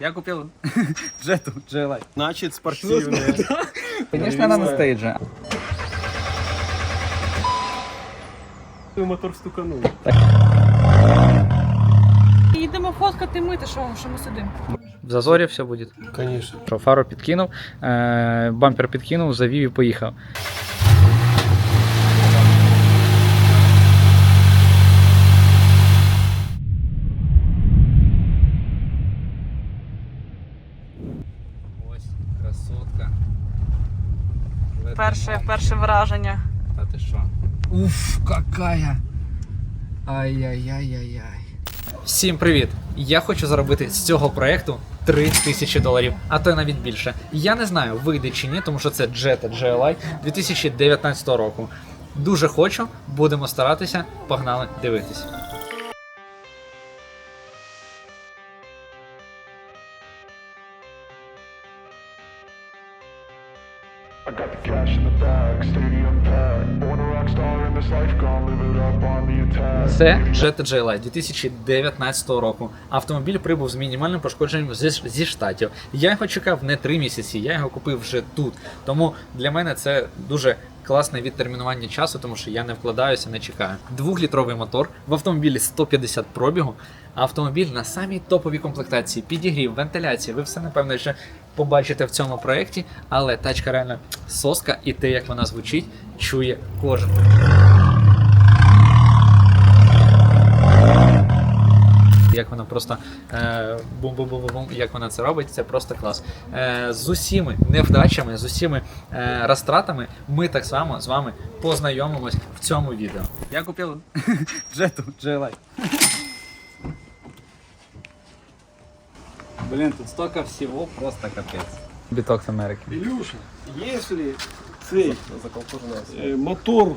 Я купил джету GLI. Значит, спортивные. Конечно, она на стейдже. Мотор стуканул. Їдемо фоткати мити, що, що ми сидимо. В зазорі все буде. Конечно. Фару підкинув, е, бампер підкинув, завів і поїхав. Ось красотка. Перше, перше враження. А ти що? Уф, какая! Ай-яй-яй-яй-яй. Всім привіт! Я хочу заробити з цього проекту 3 тисячі доларів, а то й навіть більше. Я не знаю, вийде чи ні, тому що це Jetta GLI 2019 року. Дуже хочу, будемо старатися. Погнали дивитись. Це Jetta GLI 2019 року. Автомобіль прибув з мінімальним пошкодженням зі, зі штатів. Я його чекав не три місяці, я його купив вже тут. Тому для мене це дуже класне відтермінування часу, тому що я не вкладаюся, не чекаю. Двохлітровий мотор в автомобілі 150 пробігу. Автомобіль на самій топовій комплектації, підігрів, вентиляція. Ви все напевно ще побачите в цьому проєкті, але тачка реально соска, і те, як вона звучить, чує кожен. Як вона просто е, бум-бум-бум-бум, як вона це робить, це просто клас. Е, з усіми невдачами, з усіми е, розтратами ми так само з вами познайомимось в цьому відео. Я купив джету GLI. Блін, тут столько всього, просто капець. Біток з Америки. Илюша, если цей э, мотор,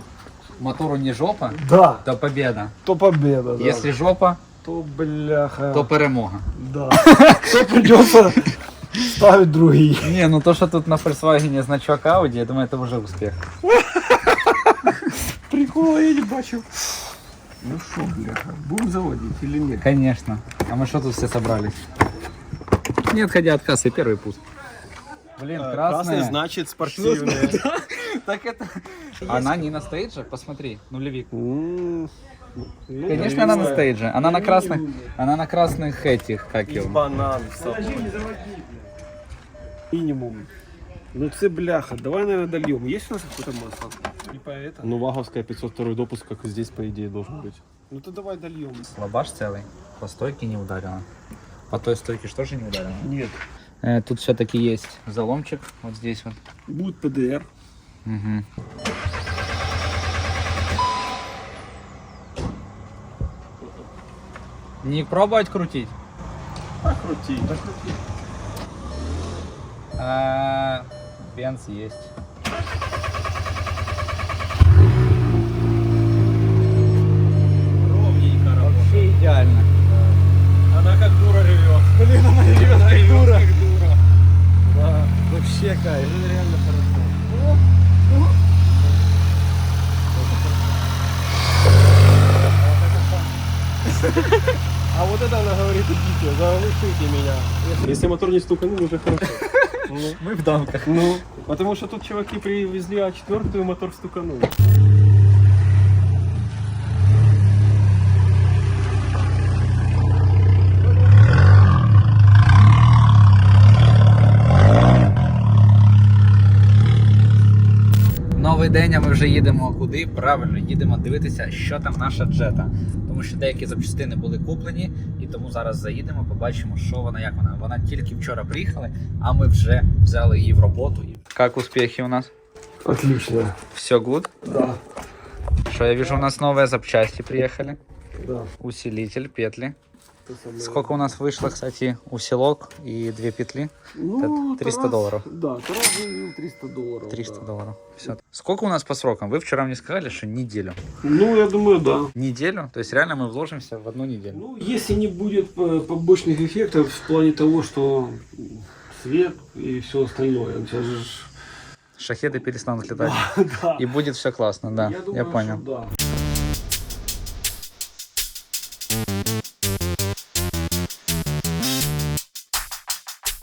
Мотору не жопа, да, то победа. то победа, да. Якщо жопа, то бляха, то перемога. да, то придется ставить другие. Не, ну то, что тут на Volkswagen значок Audi, я думаю, это уже успех. Прикола я не бачу. Ну что, бляха, будем заводить или нет? Конечно. А мы что тут все собрались? Не отходя от кассы, первый пуск. Блин, красная. значит спортивные. Так это... Она не на стейдже, посмотри, нулевик. М, ну, Конечно, она на стейдже. Она на красных, она на красных этих, как Из его. банан. Минимум. Ну це бляха, давай, наверное, дольем. Есть у нас какое-то масло? Это? Ну, ваговская 502 допуск, как и здесь, по идее, должен быть. Ну то давай дольем. Лобаш целый. По стойке не ударила. По той стойке что же не ударила? Нет. Э, тут все-таки есть заломчик, вот здесь вот. Будет ПДР. Мгм. Не пробовать крутить? Покрути. А, Бенз есть. Ровненько Вообще идеально. Она как дура ревет. Блин, она ревет как дура. Как дура. Да, вообще кайф. Это реально хорошо. А вот это она говорит, идите, заглушите меня. Если мотор не стуканул, уже хорошо. Мы в дамках. ну, потому что тут чуваки привезли А4, мотор стуканул. Новий день, а ми вже їдемо куди? Правильно, їдемо дивитися, що там наша джета. Тому що деякі запчастини були куплені, і тому зараз заїдемо, побачимо, що вона, як вона. Вона тільки вчора приїхала, а ми вже взяли її в роботу. Як успіхи у нас? Отлично. Все гуд? Да, Что я вижу, у нас новые запчасти приехали. да. Усилитель, петли. Сколько у нас вышло, кстати, усилок и две петли? Ну, Это 300 Тарас- долларов. Да, Тарас заявил 300 долларов. 300 да. долларов. Все. Сколько у нас по срокам? Вы вчера мне сказали, что неделю. Ну, я думаю, да. Неделю? То есть реально мы вложимся в одну неделю. Ну, если не будет э, побочных эффектов в плане того, что свет и все остальное. Сейчас же Шахеды перестанут летать. да. И будет все классно, да. Я, думаю, понял. что да.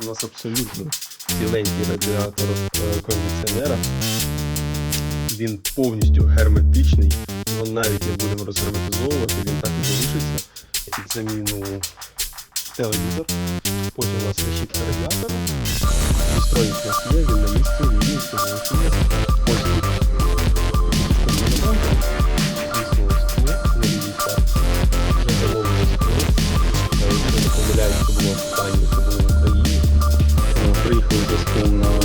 У нас абсолютно ціленький радіатор е, кондиціонера. Він повністю герметичний. Його навіть не будемо розгерметизовувати, він так і залишиться. Під заміну телевізор. Потім у нас решітка радіатора. Настроїк у нас є, він на місці, він все голосує. Ось тут. Звісно, ось тут, на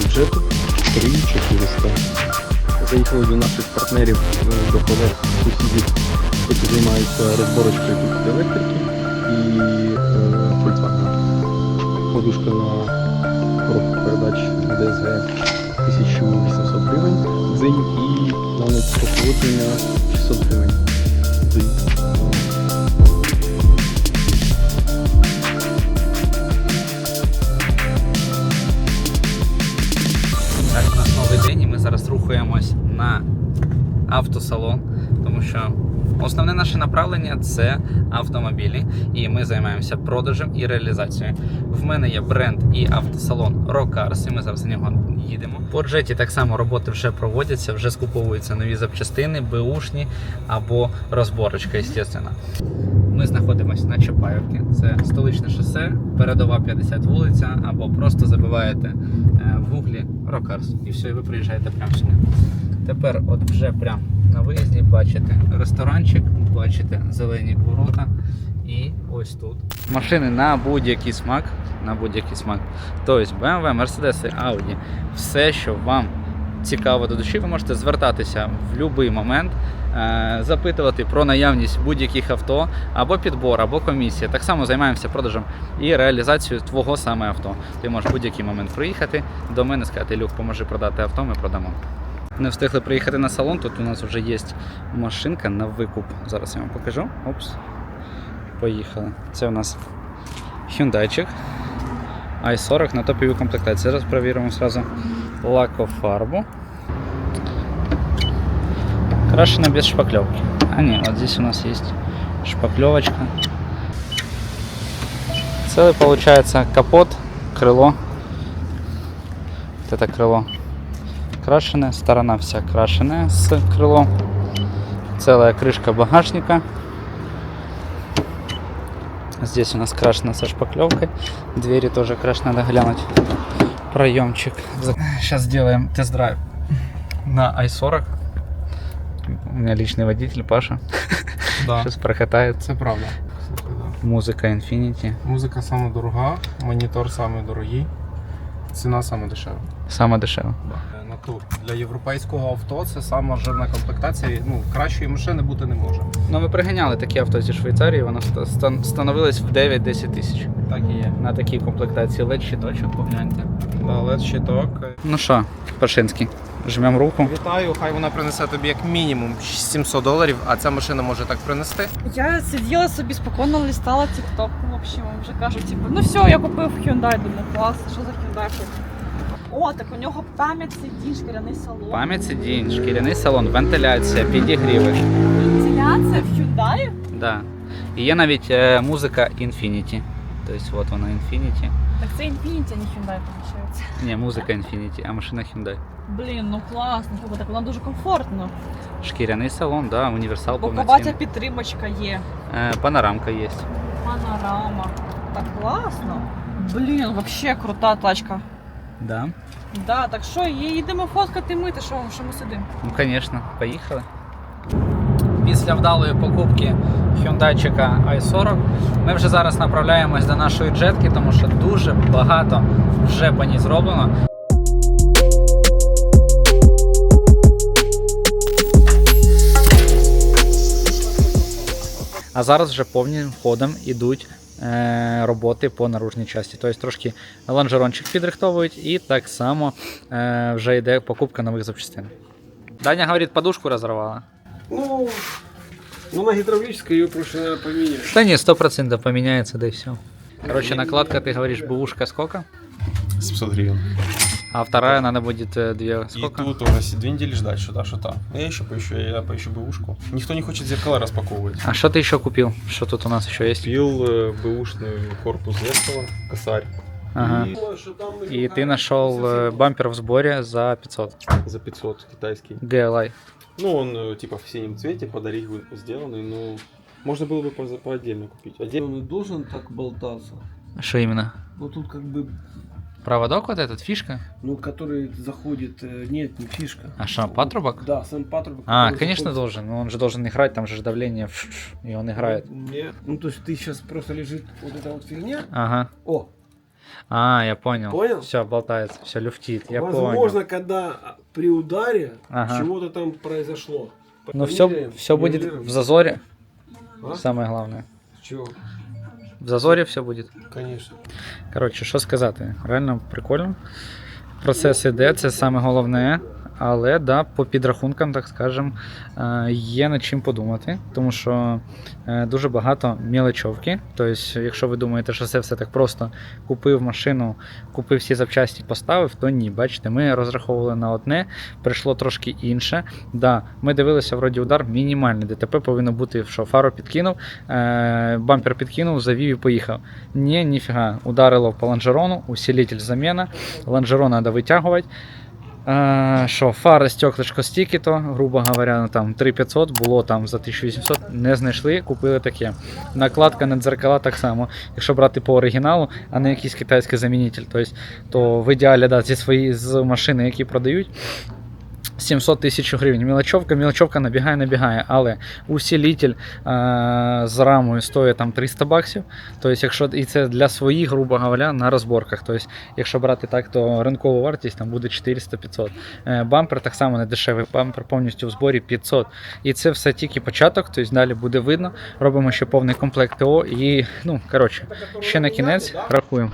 бюджету 3400. Заїхали до наших партнерів, е, до колег, сусідів, які займаються розборочкою тут електрики і е, Volkswagen. Подушка на коробку передач DSG 1800 гривень дзинь і навіть охолодження 600 гривень. Рухаємось на автосалон, тому що основне наше направлення це автомобілі, і ми займаємося продажем і реалізацією. В мене є бренд і автосалон Rocars, і ми зараз на нього їдемо. По джеті так само роботи вже проводяться, вже скуповуються нові запчастини, беушні або розборочка, звісно. Ми знаходимося на Чапаївці, це столичне шосе, передова 50 вулиця, або просто забиваєте е, в гуглі Рокарс і все, і ви приїжджаєте прямо сюди. Тепер, от вже прямо на виїзді, бачите ресторанчик, бачите зелені ворота. І ось тут. Машини на будь-який смак. На будь-який смак. Тобто BMW, Mercedes, Audi. Все, що вам цікаво до душі, ви можете звертатися в будь-який момент, е, запитувати про наявність будь-яких авто, або підбор, або комісія. Так само займаємося продажем і реалізацією твого саме авто. Ти можеш в будь-який момент приїхати до мене, сказати, Люк, поможи продати авто, ми продамо. Не встигли приїхати на салон, тут у нас вже є машинка на викуп. Зараз я вам покажу. Опс. Поїхали. Це у нас Hyundai i40 на топовій комплектації. Зараз перевіримо зразу лакофарбу. Крашена без шпаклевки. А не, вот здесь у нас есть шпаклевочка. Целый получается капот, крыло. Вот это крыло крашеное, сторона вся крашеная с крылом. Целая крышка багажника. Здесь у нас крашено со шпаклевкой. Двери тоже крашены, надо глянуть. Проемчик. Сейчас сделаем тест-драйв на i40. У меня личный водитель Паша. Да, Сейчас прокатает. це правда. Музыка Infinity. Музика саме дорога, монітор саме дорогий, ціна саме дешева. Самое дешевое. На ту для європейського авто це сама жирна комплектація. Ну кращої машини бути не може. Ну, ми приганяли такі авто зі Швейцарії, воно ста- стан- становилось в 9-10 тисяч. Так і є. На такій комплектації LED щиточок, погляньте. Да, LED щиток. Ну що, Пашинський, жмемо руку. Вітаю, хай вона принесе тобі як мінімум 700 доларів, а ця машина може так принести. Я сиділа собі спокійно листала TikTok, в общем, вже кажуть, типу, ну все, я купив Hyundai, думаю, клас, що за Hyundai купив? О, так у нього пам'ять сидінь, шкіряний салон. Пам'ять сидінь, шкіряний салон, вентиляція, підігріви. Вентиляція в Hyundai? Да. І є навіть е, музика Infinity. Тобто от вона Infinity. Так це Infiniti, а не Hyundai, виходить. Ні, музика Infinity, а машина Hyundai. Блін, ну класно, слухай, так вона дуже комфортно. Шкіряний салон, да, універсал Боковата повноцінний. підтримочка є. Е, панорамка є. Панорама. Так класно. Блін, вообще крута тачка. Да. Да, так що, їдемо фоткати мити, що, що ми сидимо? Ну, звісно, поїхали. Після вдалої покупки Hyundai i40 ми вже зараз направляємось до нашої джетки, тому що дуже багато вже по ній зроблено. А зараз вже повним ходом ідуть роботи по наружній часті. Тобто трошки лонжерончик підрихтовують і так само е, вже йде покупка нових запчастин. Даня говорит, подушку разорвала. Ну, ну на гидравлической ее просто наверное, поменять. Да нет, сто процентов поменяется, да и все. Короче, накладка, ты говоришь, бушка сколько? 700 гривен. А вторая надо будет э, две И сколько? тут уже с- две недели ждать, что-то, что-то. Я еще поищу, я поищу бэушку. Никто не хочет зеркала распаковывать. А что ты еще купил? Что тут у нас еще есть? Купил э, бэушный корпус зеркала, косарь. Ага. І, що там І ти знайшов е, бампер в зборі за 500. за 500 китайский. GLI. Ну, он э, типа в синем цвете, подарить сделанный, но можно было бы по, по отдельно купить. Отдельно. Он и должен так болтаться. Що іменно? Ну тут как бы, Проводок вот этот, фишка? ну который заходит, э, нет, не фишка. А что, патрубок? Да, сам патрубок. А, конечно заходит. должен. Но он же должен играть, там же давление, и он играет. Нет. Ну то есть ты сейчас просто лежит вот эта вот фигня. Ага. О, А, я понял. Понял? Все, болтается, все люфтит. Я возможно, понял. когда при ударе Ага. чего-то там произошло. Ну все, все будет в зазоре. А? Самое главное. Чего? В зазоре все будет. Конечно. Коротше, що сказати, реально прикольно. Процес іде, це саме головне. Але да, по підрахункам, так скажем, е, є над чим подумати, тому що е, дуже багато мілочовки. Тобто, якщо ви думаєте, що це все так просто купив машину, купив всі запчасті, поставив, то ні. Бачите, ми розраховували на одне, прийшло трошки інше. Да, ми дивилися, вроді удар мінімальний. ДТП повинно бути, що фару підкинув, е, бампер підкинув, завів і поїхав. Ні, ніфіга. Ударило по лонжерону, усилитель заміна. Лонжерон треба витягувати. Що, фари, стеклечко стільки то, грубо говоря, ну, там 3500 було там за 1800, не знайшли, купили таке. Накладка на дзеркала так само. Якщо брати по оригіналу, а не якийсь китайський замінитель. Тобто, то в ідеалі да, зі свої з машини, які продають. 700 тисяч гривень. Мілочовка, мілочовка набігає, набігає, але усилитель е- з рамою стоїть там 300 баксів. Тобто, якщо і це для своїх, грубо говоря, на розборках. Тобто, якщо брати так, то ринкова вартість там буде 400-500. Е, бампер так само не дешевий, бампер повністю в зборі 500. І це все тільки початок, тобто далі буде видно. Робимо ще повний комплект ТО і, ну, коротше, ще на кінець рахуємо.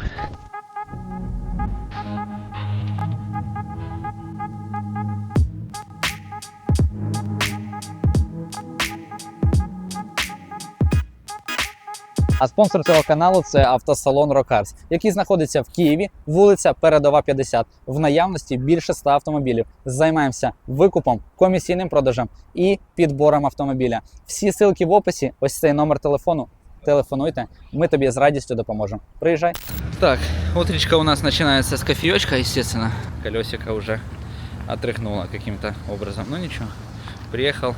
А спонсор цього каналу це автосалон Рокарс, який знаходиться в Києві, вулиця Передова 50. В наявності більше 100 автомобілів. Займаємося викупом, комісійним продажем і підбором автомобіля. Всі ссылки в описі. Ось цей номер телефону. Телефонуйте, ми тобі з радістю допоможемо. Приїжджай. Так, утречка у нас начинается с кофеечка, естественно. Колесико уже отряхнуло каким-то образом. Ну ничего. Приехал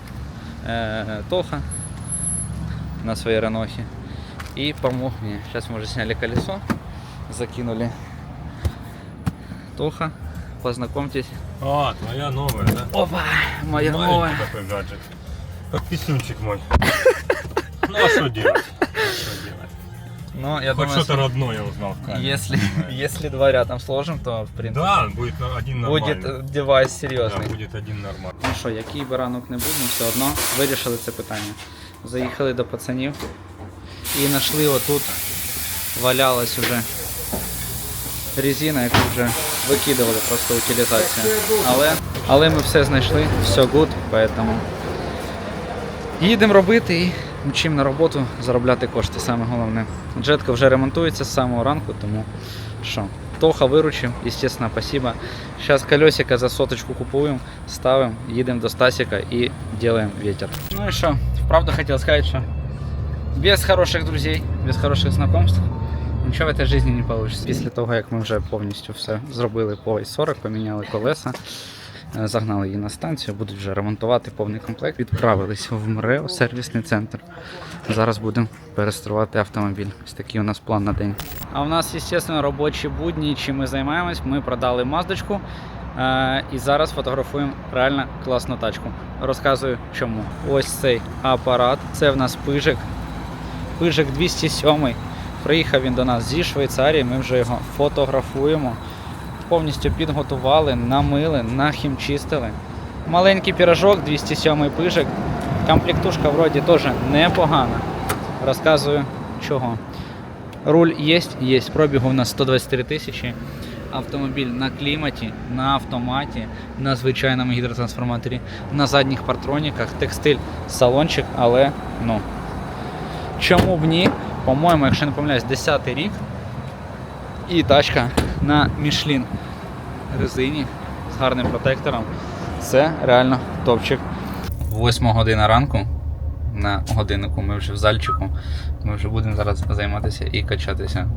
э, Тоха на своей Ренохе и помог мне. Сейчас мы уже сняли колесо, закинули. Тоха, познакомьтесь. А, твоя новая, да? Опа, моя Маленький новая. такой гаджет. Как писюнчик мой. Ну а что делать? Что делать? Ну, я Хоть думаю, что-то родное узнал в камере. если, если два рядом сложим, то в принципе Да, будет на- один нормальный. будет э, девайс Да, серьезный. будет один нормальный. Ну що, який би ранок не був, ми все одно вирішили це питання. Заїхали до пацанів І знайшли отут валялась уже резина, яку вже викидували просто утилізація. Але, але ми все знайшли, все good, поэтому їдемо робити і мчимо на роботу заробляти кошти, саме головне. Джетка вже ремонтується з самого ранку, тому що. Тоха виручив, естественно, спасибо. Сейчас колесико за соточку купуем, ставим, едем до Стасика и делаем ветер. Ну и что, вправду хотел сказать, что без хороших друзей, без хороших знакомств нічого в этой жизни не получится. Після того, як ми вже повністю все зробили по 40, поміняли колеса, е, загнали її на станцію, будуть вже ремонтувати повний комплект. Відправились в МРЕО сервісний центр. Зараз будемо переструвати автомобіль. Ось такий у нас план на день. А у нас, звісно, робочі будні. Чим ми займаємось? Ми продали маздочку. Е, і зараз фотографуємо реально класну тачку. Розказую чому. Ось цей апарат. Це в нас пижик. Пижик 207. Приїхав він до нас зі Швейцарії. Ми вже його фотографуємо. Повністю підготували, намили, нахімчистили. Маленький пірожок, 207 пижик. Комплектушка вроді теж непогана. Розказую чого. Руль є, є. Пробігу у нас 123 тисячі. Автомобіль на кліматі, на автоматі, на звичайному гідротрансформаторі, на задніх партроніках, текстиль, салончик, але ну. Чому б ні? По-моєму, якщо не помиляюсь, 10 рік. І тачка на Michelin резині з гарним протектором. Це реально топчик. 8 година ранку. на годиннику. Ми вже в зальчику. Ми вже будемо зараз займатися і качатися.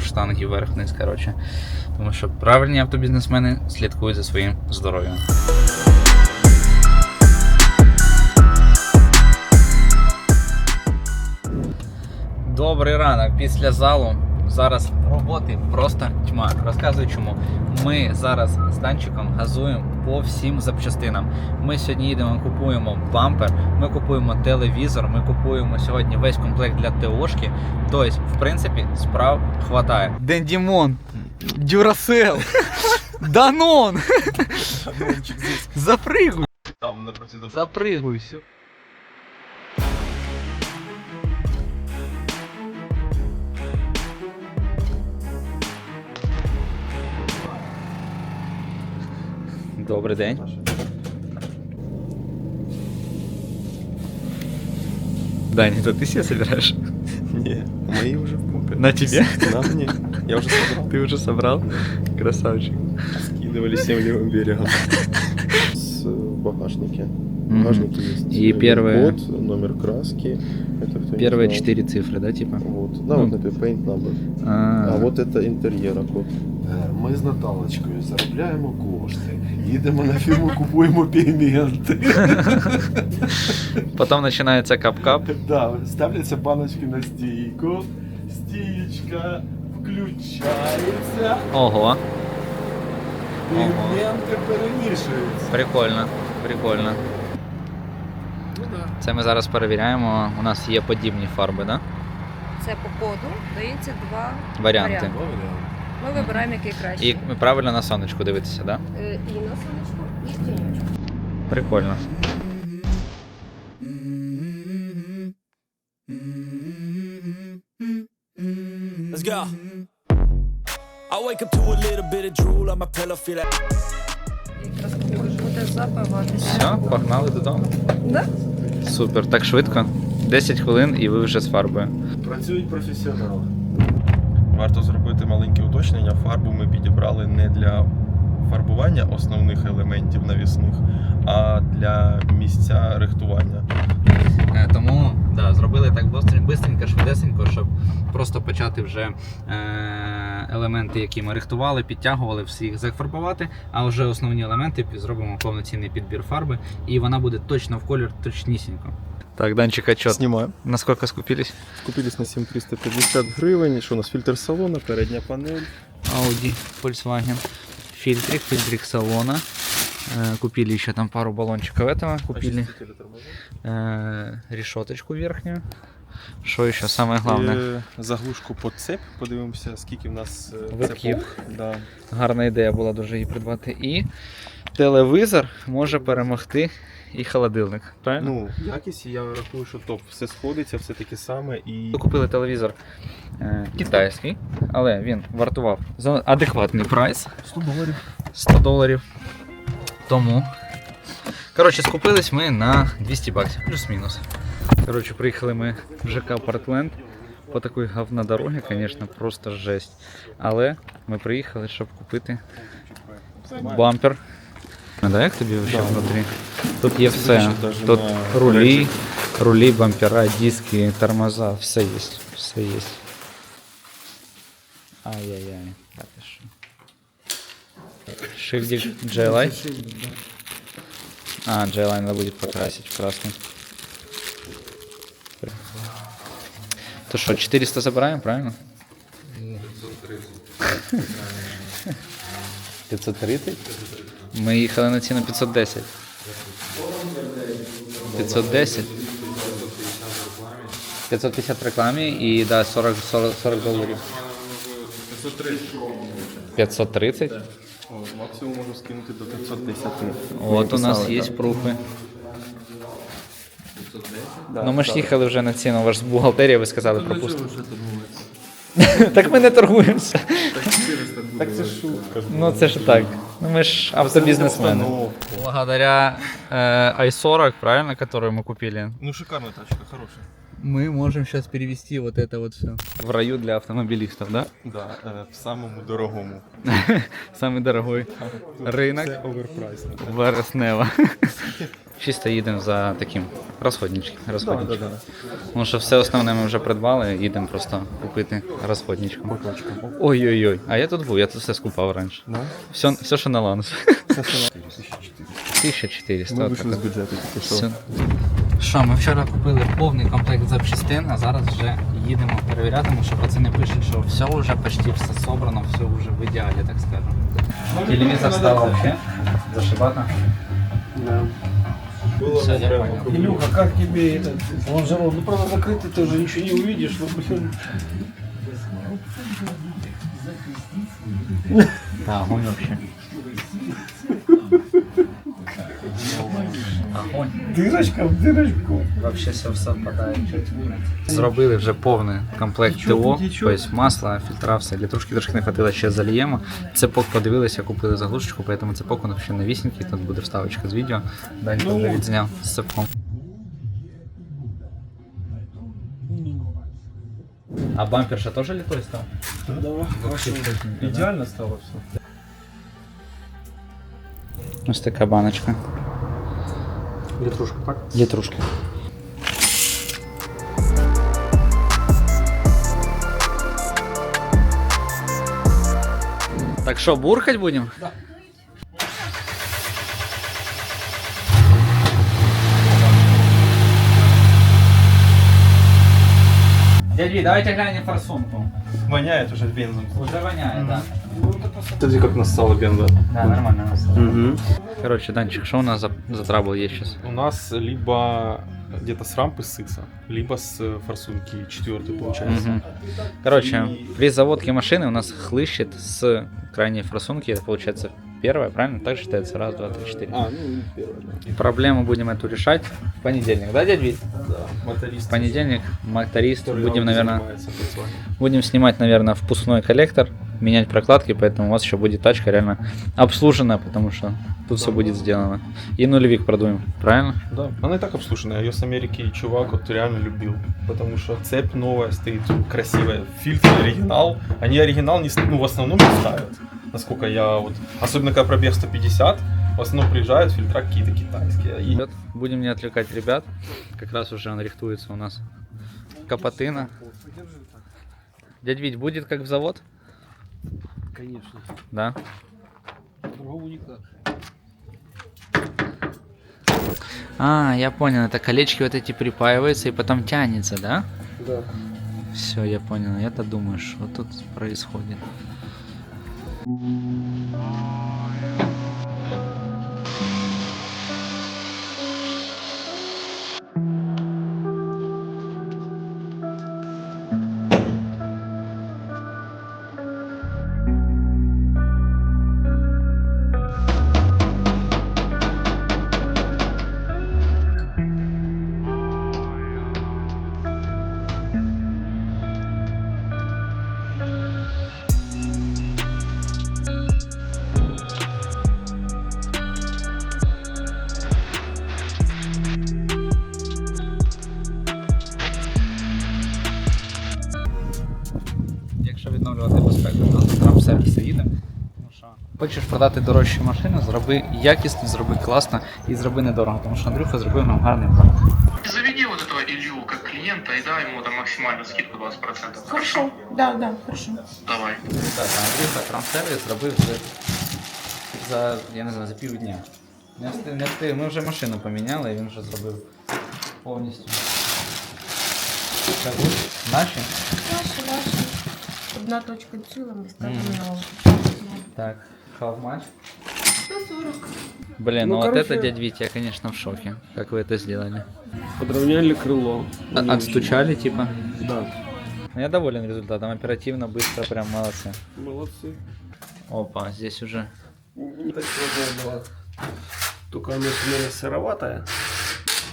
Штанги вверх-вниз, коротше. Тому що правильні автобізнесмени слідкують за своїм здоров'ям. Добрий ранок після залу. Зараз роботи просто тьма. Розказую чому. Ми зараз з Данчиком газуємо по всім запчастинам. Ми сьогодні їдемо, купуємо бампер, ми купуємо телевізор, ми купуємо сьогодні весь комплект для ТОшки. Тобто, в принципі, справ хватає. Дендімон, Дюрасел, Данон. Запригуй. Там Запригуй. все. Добрий день. Даня, это ты себе собираешь? Не, мои уже в купе. На тебе? На мне. Я уже собрал. Ты уже собрал? Красавчик. Скидывали всем левым берегом. С багажники. В багажнике есть И первые- код, номер краски. Это Первые четыре цифры, да, типа? Вот. Да, вот например, paint number. А, А вот это интерьера код. Е, Ми з Наталочкою заробляємо кошти, їдемо на фірму, купуємо пігменти. Потом начинается кап-кап. Да, ставляться баночки на стійку, стієчка включається, Ого, пігментка перемішується. прикольно, прикольно. Це ми зараз перевіряємо. У нас є подібні фарби, да? Це по коду дається два Варіанти. Ми вибираємо, який краще. І правильно на сонечку дивитися, да? Е, і на сонечку, і в тіньочку. Прикольно. Let's go. I wake up to a little bit of drool on my pillow, feel like. Якраз буде запиватися. Все, погнали додому. Да? Супер, так швидко. 10 хвилин і ви вже з фарбою. Працюють професіонали. Варто зробити маленьке уточнення. Фарбу ми підібрали не для фарбування основних елементів навісних, а для місця рихтування. Е, Тому да, зробили так бистренько, швидесенько, щоб просто почати вже е, елементи, які ми рихтували, підтягували, всі їх зафарбувати, а вже основні елементи зробимо повноцінний підбір фарби, і вона буде точно в колір, точнісінько. Так, Данчик, отчет. Знімаємо. Наскільки скупились? Купились на 7350 гривень. Що у нас фільтр салона, передня панель. Audi, Volkswagen. Фильтрик, фильтрик салона. Э, Купили еще там пару баллончиков этого. Купили э, решеточку верхнюю. Что еще самое главное? Е, Заглушку по цеп. Подивимося, скільки в нас е, Витків. цепок. Да. Гарна ідея була дуже її придбати. І телевізор може перемогти і холодильник. Правильно? Ну, якість, я рахую, що топ. Все сходиться, все таке саме і. Ми купили телевізор е, китайський, але він вартував за адекватний прайс. 100 доларів. 100 доларів. Тому. Коротше, скупились ми на 200 баксів, плюс-мінус. Коротше, приїхали ми в ЖК Портленд. По такій говнодорогі, звісно, просто жесть. Але ми приїхали, щоб купити бампер. А да, як тобі взагалі внутрі? Тут є все. Звичайно, даже Тут на рулі, речі. рулі, бампера, диски, тормоза, все є. Все є. Ай-яй-яй. Так, і що? Шильдик J-Line? А, J-Line надо будет покрасить в красный. То что, 400 забираем, правильно? 530. Ми їхали на ціну 510. 510. 550 в рекламі і да, 40, 40, 40 доларів. 530? О, максимум можу скинути до 510. От у нас є пруфи. Ну ми ж їхали вже на ціну, ваш з бухгалтерії ви сказали пропустимо. Так ми не торгуємося. Так це шутка. Ну це ж так. Ну ми ж автобізнесмени. Благодаря э, i40, правильно, которую мы купили. Ну, шикарна тачка, хороша. мы можем сейчас перевести вот это вот все. В раю для автомобилистов, да? Да, е, в самому дорогому. Самый дорогой рынок Це оверпрайс. Вереснева. Чисто їдемо за таким розходничком. розходничком. Тому що все основне ми вже придбали, їдемо просто купити розходничком. Ой-ой-ой, а я тут був, я тут все скупав раніше. Все, все, що на ланус. 1400. Ми вийшли з бюджету тільки що. Що, ми вчора купили повний комплект запчастин, а зараз вже їдемо перевіряти, тому що пацани пишуть, що все вже почти все собрано, все вже в ідеалі, так скажемо. Телевізор став вообще зашибато. Все, я понял. Илюха, как тебе этот лонжерон? Ну, правда, закрытый ты уже ничего не увидишь, но, блин, Да, огонь вообще. Огонь. дырочка в дырочку. Вообще все совпадає. Зробили вже повний комплект ТО, тобто масло, фільтра, все. Для трошки трошки не хватило, ще заліємо. Цепок подивилися, купили заглушечку, поэтому цепок у нас ще новісінький, тут буде вставочка з відео. Далі вже відзняв з цепком. А бампер ще теж літой став? Да, хорошо. Идеально стало все. Ось така баночка. Литрушка, так? Літрушки. Так що, бурхать будемо? Да. Дядь давайте глянем форсунку. Воняет уже бензом. Уже воняет, да. Смотри, как нассало бенза. Да, нормально. Угу. Короче, Данчик, что у нас за, за трабл есть сейчас? У нас либо где-то с рампы сыться, либо с э, форсунки четвертой получается. Мгм. Короче, при заводке машины у нас хлыщет с крайней форсунки, это получается первая, правильно? Так считается? Раз, два, три, четыре. А, ну, первая, да. Проблему будем эту решать в понедельник, да, дядь Вить? Да, моторист. В понедельник моторист будем, наверное, будем снимать, наверное, впускной коллектор, менять прокладки, поэтому у вас еще будет тачка реально обслужена, потому что тут все будет сделано. И нулевик продуем, правильно? Да, она и так обслуженная. Ее с Америки чувак вот реально любил. Потому что цепь новая стоит, красивая. Фильтр оригинал. Они оригинал не, ну, в основном не ставят. Насколько я вот... Особенно когда пробег 150, в основном приезжают фильтра какие-то китайские. И будем не отвлекать ребят. Как раз уже он рихтуется у нас. Капотына. Дядь Вить, будет как в завод? Конечно. Да. Другого никак. А, я понял, это колечки вот эти припаиваются и потом тянется, да? Да. Все, я понял. Я-то думаю, что тут происходит. うん。Продати дорожчу машину, зроби якісно, зроби класно і зроби недорого, тому що Андрюха зробив нам гарний план. Заведи вот этого Илью как клиента и дай ему там максимальную скидку 20%. Хорошо, да, да, хорошо. Давай. Так, Андрюха транссервіс зробив вже за, я не знаю, за півдня. Не встиг, не встиг. Ми вже машину поміняли, і він вже зробив повністю. Ви? Наші? Наші, наші. Одна точка ціла, ми ставимо Мгм. Так, how much? 140. Блин, ну, Ну, вот короче- это, дядь Витя, я, конечно, в шоке. Как вы это сделали? Подровняли крыло. А- Отстучали, типа? Да. Ну, Я доволен результатом. Оперативно, быстро, прям молодцы. Молодцы. Опа, здесь уже. Не так сложно было. Только смена сыроватая.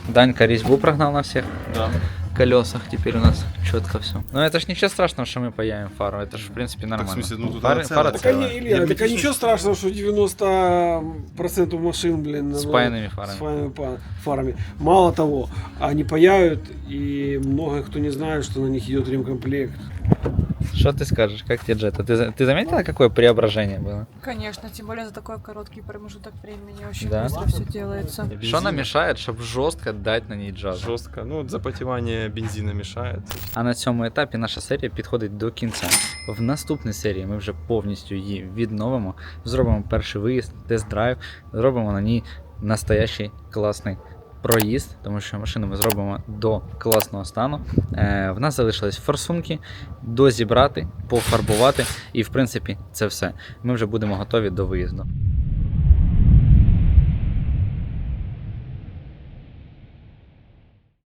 Данька резьбу прогнал на всех да. колесах. Теперь у нас чітко все. Ну это ж нічого страшного, що ми паяємо фару, это ж в принципі нормально. в смысле, ну, тут Фари- вона ціла фара така. ціла. Так, Илья, так а ничего страшного, что 90% машин, блин, З ну, паяними с фарами. фа- па- фарами. Мало того, они паяют, и много кто не знает, что на них идет ремкомплект. Что ты скажешь, как тебе Джета? Ты, за- ты заметила, какое преображение было? Конечно, тем более за такой короткий промежуток времени очень Да? быстро все делается. Что нам мешает, чтобы жестко дать на ній джаз? Жорстко. Ну, от запотівання бензина мішає. це А на цьому етапі наша серія підходить до кінця. В наступній серії ми вже повністю її відновимо, зробимо перший виїзд, тест-драйв, зробимо на ній настоящий класний проїзд, тому що машину ми зробимо до класного стану. Е, в нас залишились форсунки, дозібрати, пофарбувати, і в принципі це все. Ми вже будемо готові до виїзду.